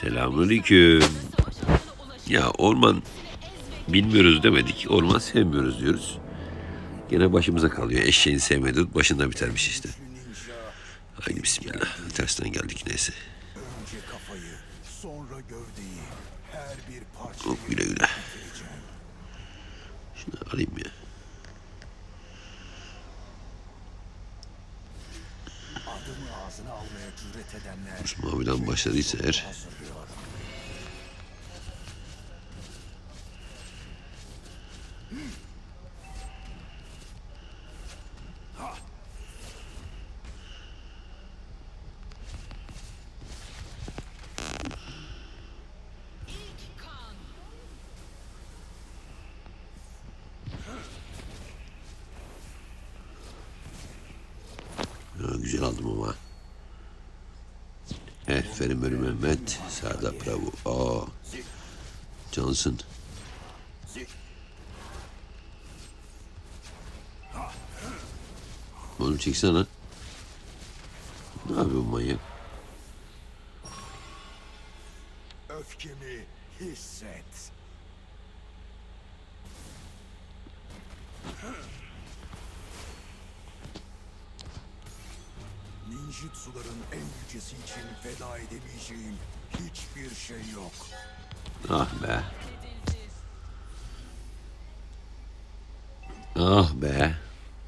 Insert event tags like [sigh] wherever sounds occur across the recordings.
Selamünaleyküm. Ya orman bilmiyoruz demedik. Orman sevmiyoruz diyoruz. Gene başımıza kalıyor. Eşeğin sevmediği başında bitermiş işte. Haydi bismillah. Tersten geldik neyse. Hop güle güle. Şunu alayım ya. adımı ağzına almaya cüret edenler Maviden başladıysa eğer. Aferin benim Mehmet. Sağda bravo. Aa. Cansın. Oğlum çeksene. Ne yapıyor manyak? Öfkemi hisset. Ninjutsuların en yücesi için feda edemeyeceğim hiçbir şey yok. Ah be. Ah be.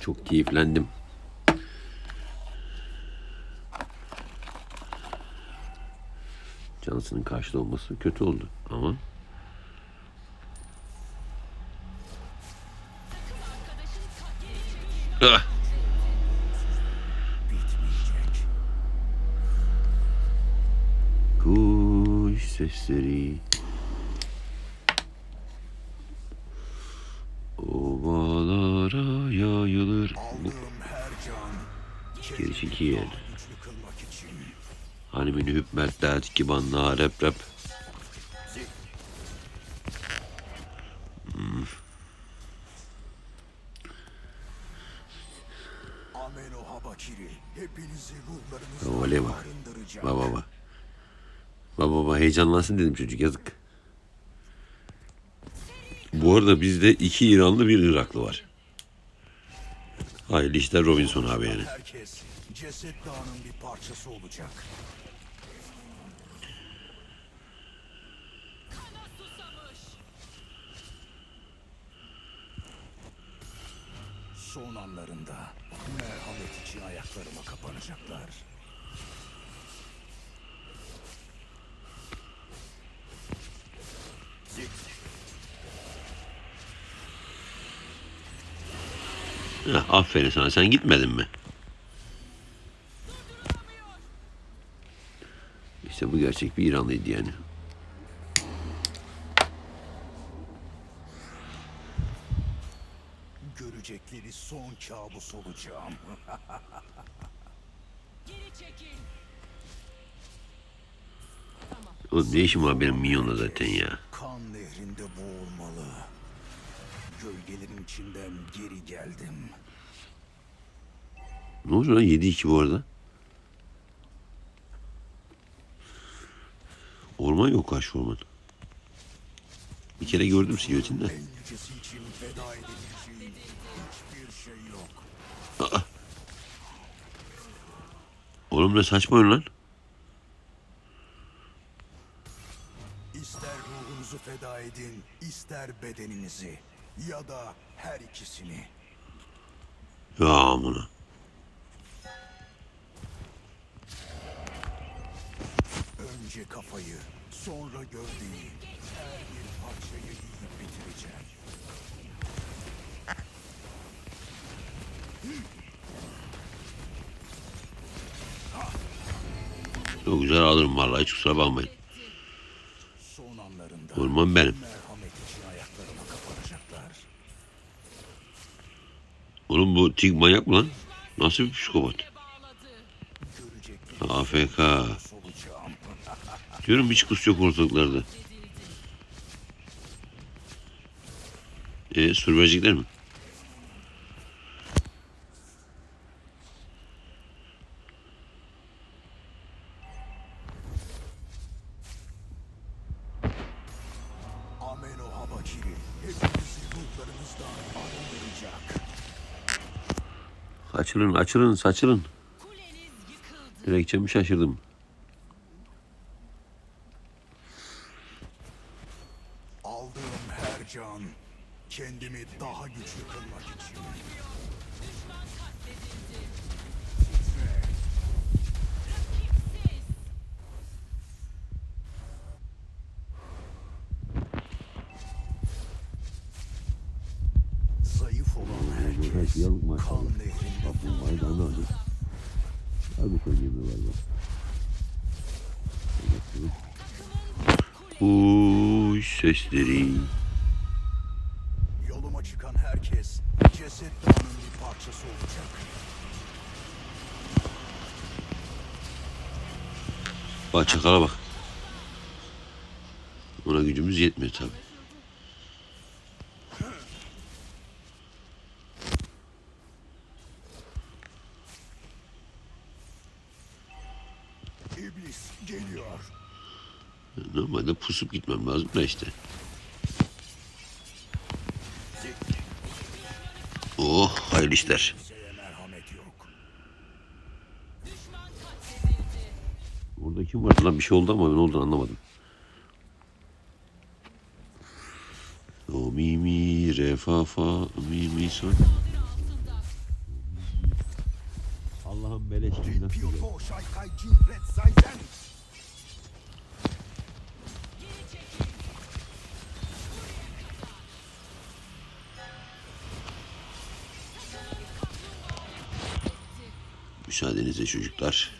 Çok keyiflendim. Cansının karşıda olması kötü oldu ama Ovalara yayılır. Bu geri çekil. Hani beni hüpmet derdi ki bana rap rap ruhlarınızla Oley bak. Baba baba. Baba baba heyecanlansın dedim çocuk yazık. Bu arada bizde iki İranlı bir Iraklı var Hayırlı işler Robinson abi yani Herkes ceset dağının bir parçası olacak. Son anlarında merhamet için ayaklarıma kapanacaklar. Heh, Aferin sana sen gitmedin mi? İşte bu gerçek bir İranlıydı yani. Görecekleri son kabus olacağım. Geri çekil. O ne işim var benim minyonla zaten ya. Kan nehrinde boğulmalı. Gölgelerin içinden geri geldim. Ne oluyor lan 7-2 bu arada? Orman yok karşı orman. Bir kere gördüm silüetini de. En yücesi için feda edebileceğim hiçbir şey yok. Oğlum ne saçma lan. İster ruhunuzu feda edin, ister bedeninizi. Ya da her ikisini. Ya amına. Önce kafayı, sonra gövdeyi. Her bir parçayı yiyip bitireceğim. Çok güzel alırım vallahi hiç kusura bakmayın. Orman benim. merhamet için ayaklarıma kapanacaklar. Oğlum bu Tig manyak mı lan? Nasıl bir psikopat? AFK. Diyorum hiç kus yok ortalıklarda. E sürmecikler mi? Açılın açılın saçılın. Dilekçemi şaşırdım. Aldığım her can kendimi daha güçlü kılmak için. Sesleri. Yoluma çıkan herkes ceset dağının bir parçası olacak. Bak çakala bak. Ona gücümüz yetmiyor tabi. Normalde pusup gitmem lazım da işte. Oh hayırlı işler. Kimseye merhamet yok. Orada kim vardı lan bir şey oldu ama ne olduğunu anlamadım. O mi mi re fa fa mi mi son. Allah'ım beleş Müsaadenizle çocuklar.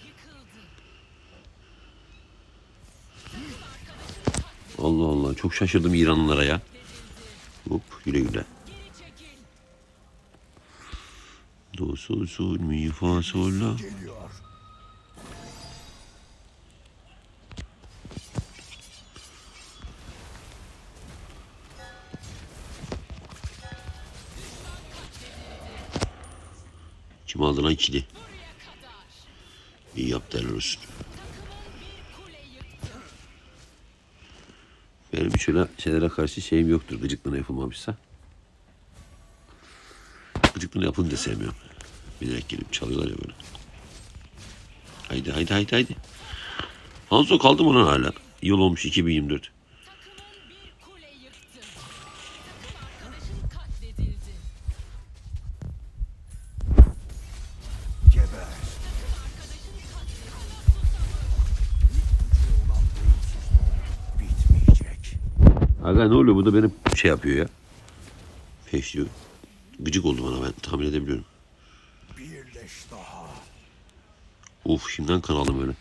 Allah Allah çok şaşırdım İranlılara ya. Hop güle güle. Do sol sol mi fa sol la. Geliyor. Kim aldı lan ikili? İyi helal olsun. Benim hiç öyle şeylere karşı şeyim yoktur. Gıcıklığına yapılmamışsa. Gıcıklığına yapın da sevmiyorum. Bilerek gelip çalıyorlar ya böyle. Haydi haydi haydi haydi. Hanzo kaldı mı lan hala? Yıl olmuş 2024. Aga ne oluyor? Bu da benim şey yapıyor ya. Feşliyor. Gıcık oldu bana ben tahmin edebiliyorum. Birleş daha. Of şimdiden kan aldım öyle.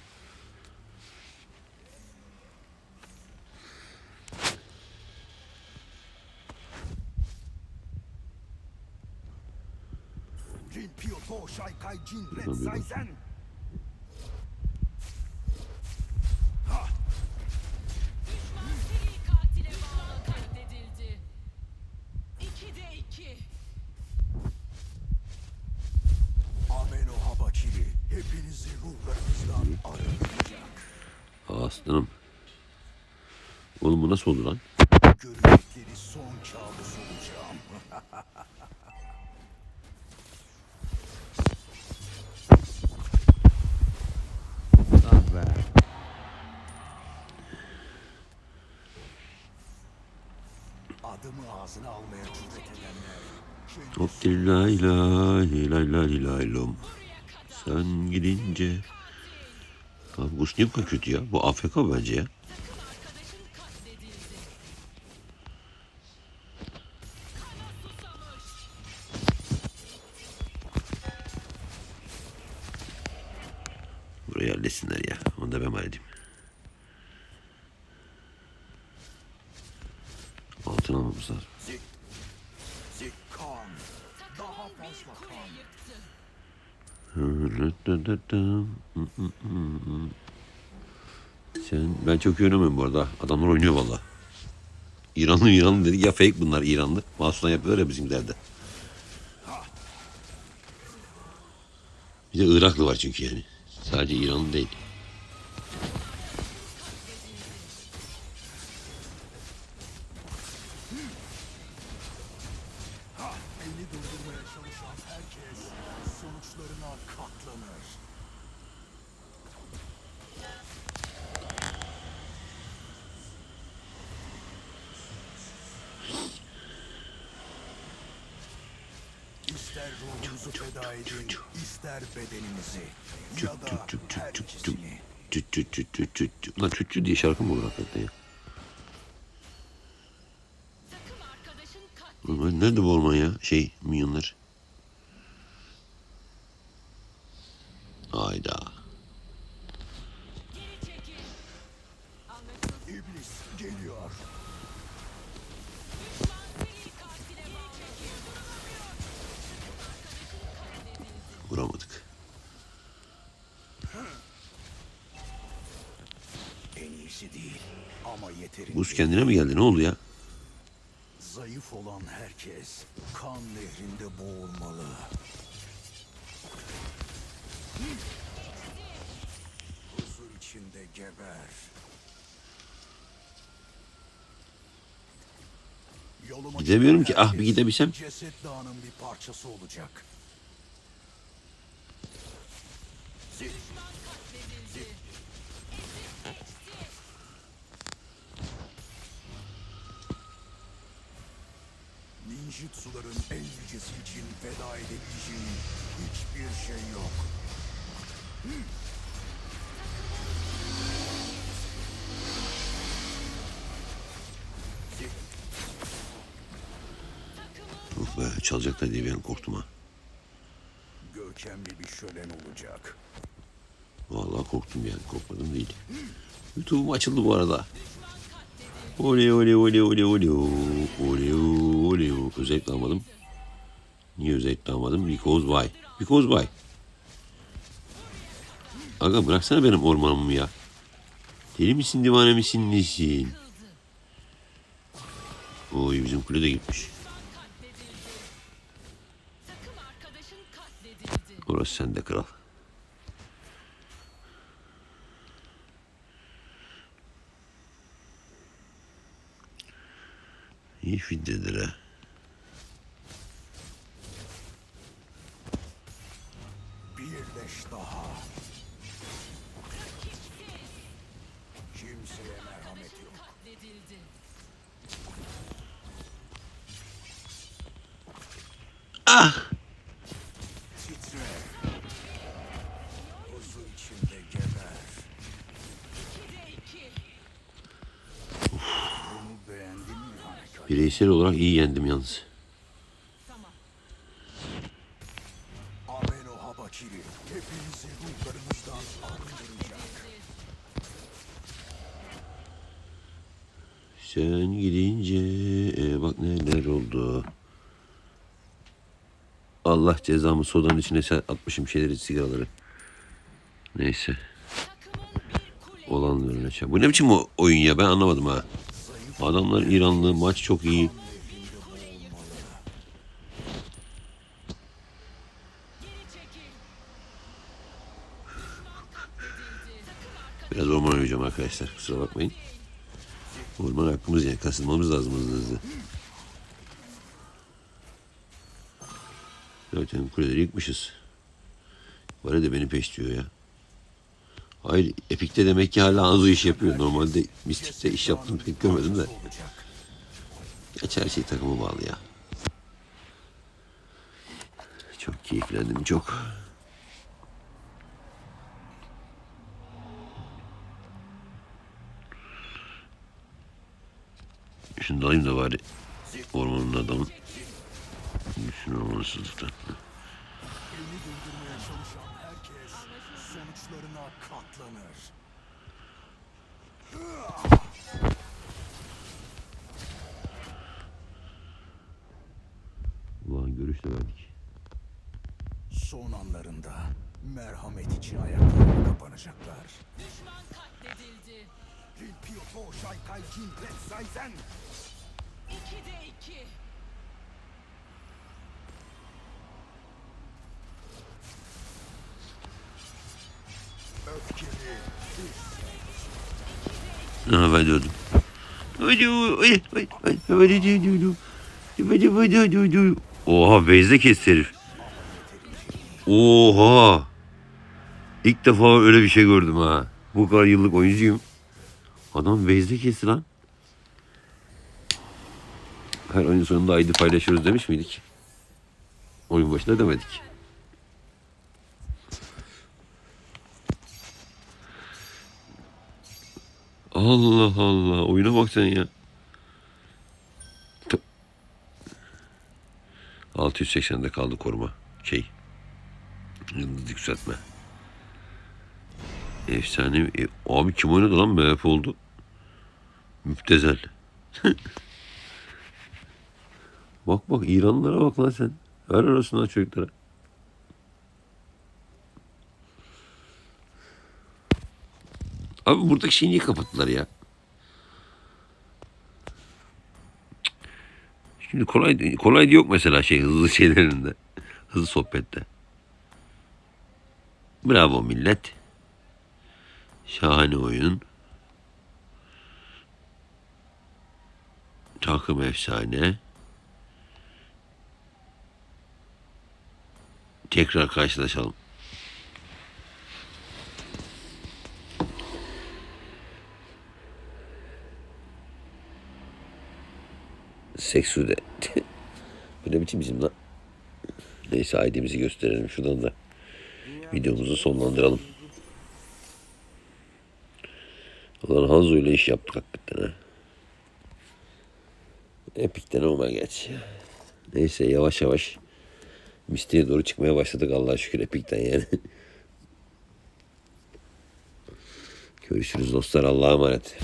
Rin Piyoto Şaykay Jin Red Tabii, Aslanım. Oğlum bu nasıl oldu lan? Görecekleri son kabus olacağım. Adımı ağzına almaya cüret edenler. Hop lay lay lay lay lay lom. Sen gidince. Abi Gus niye bu kadar kötü ya? Bu AFK bence ya. Burayı halletsinler ya. Onu da ben halledeyim. Altın almamız lazım. Zik, zik kan. Daha fazla kan. Sen ben çok iyi oynamıyorum bu arada. Adamlar oynuyor valla. İranlı İranlı dedik ya fake bunlar İranlı. Mahsustan yapıyorlar ya bizimkilerde. Bir de Iraklı var çünkü yani. Sadece İranlı değil. çalışan herkes sonuçlarına katlanır. İster ruhunuzu feda edin, ister bedeninizi ya da her ikisini. Cüt cüt cüt cüt cüt cüt. Ulan cüt diye şarkı mı olur hakikaten ya? Nerede bu orman ya? Şey, minyonlar. Katledildi. Vuramadık. En iyisi değil ama yeterince. Buz kendine mi geldi? Ne oldu ya? Zayıf olan herkes kan nehrinde boğulmalı. Huzur içinde geber. Yoluma Gidemiyorum ki. Ah, bir herkes gidebilsem. Ceset dağının bir parçası olacak. Ninjutsuların en yücesi için feda edebileceğin hiçbir şey yok. Of be, çalacaklar diye bir an korktum ha. Görkemli bir şölen olacak. Vallahi korktum yani. Korkmadım değil. YouTube'um açıldı bu arada. Oley oley oley oley oley oley oley Özellikle almadım. Niye özellikle almadım? Because why? Because why? Aga bıraksana benim ormanımı ya. Deli misin divane misin nesin? Oy bizim kule de gitmiş. Orası sende kral. İyi fiddedir ha. Bireysel olarak iyi yendim yalnız. Sen gidince e, bak neler oldu. Allah cezamı sodanın içine atmışım şeyleri sigaraları. Neyse. Olanlar öyle şey. Bu ne biçim o oyun ya ben anlamadım ha. Adamlar İranlı maç çok iyi. Biraz orman oynayacağım arkadaşlar kusura bakmayın. Orman hakkımız yani kasılmamız lazım hızlı hızlı. Zaten kuleleri yıkmışız. Var de beni peşliyor ya. Hayır Epic'te demek ki hala Anzu iş yapıyor. Normalde Mystic'te iş yaptım pek görmedim de. Geç her şey takımı bağlı ya. Çok keyiflendim çok. Şunu da da bari ormanın adamın. Düşün ormansızlıktan. Beni durdurmaya çalışan herkes sonuçlarına katlanır. Ulan görüş de verdik. Son anlarında merhamet için ayaklarına kapanacaklar. düşman katledildi. Rilpio Shaikai Jin Red Saizen. 2'de 2. Öfkeli. Hadi, hadi. Oha bezde kes herif. Oha. İlk defa öyle bir şey gördüm ha. Bu kadar yıllık oyuncuyum. Adam bezde kesti lan. Her oyun sonunda ID paylaşıyoruz demiş miydik? Oyun başında demedik. Allah Allah. Oyuna bak sen ya. Tı- 680'de kaldı koruma. Şey. Yıldız yükseltme. Efsane. E, abi kim oynadı lan? MHP oldu. Müptezel. [laughs] bak bak İranlılara bak lan sen. Ver arasından çocuklara. Abi buradaki şeyi niye kapattılar ya? Şimdi kolay kolay yok mesela şey hızlı şeylerinde. [laughs] Hızlı sohbette. Bravo millet. Şahane oyun. Takım efsane. Tekrar karşılaşalım. Seksude. [laughs] Bu ne biçim bizim lan? Neyse ID'mizi gösterelim şuradan da. Videomuzu sonlandıralım. Ulan Hanzo ile iş yaptık hakikaten ha. Epikten olma geç. Neyse yavaş yavaş Misty'ye doğru çıkmaya başladık Allah'a şükür Epik'ten yani. [laughs] Görüşürüz dostlar Allah'a emanet.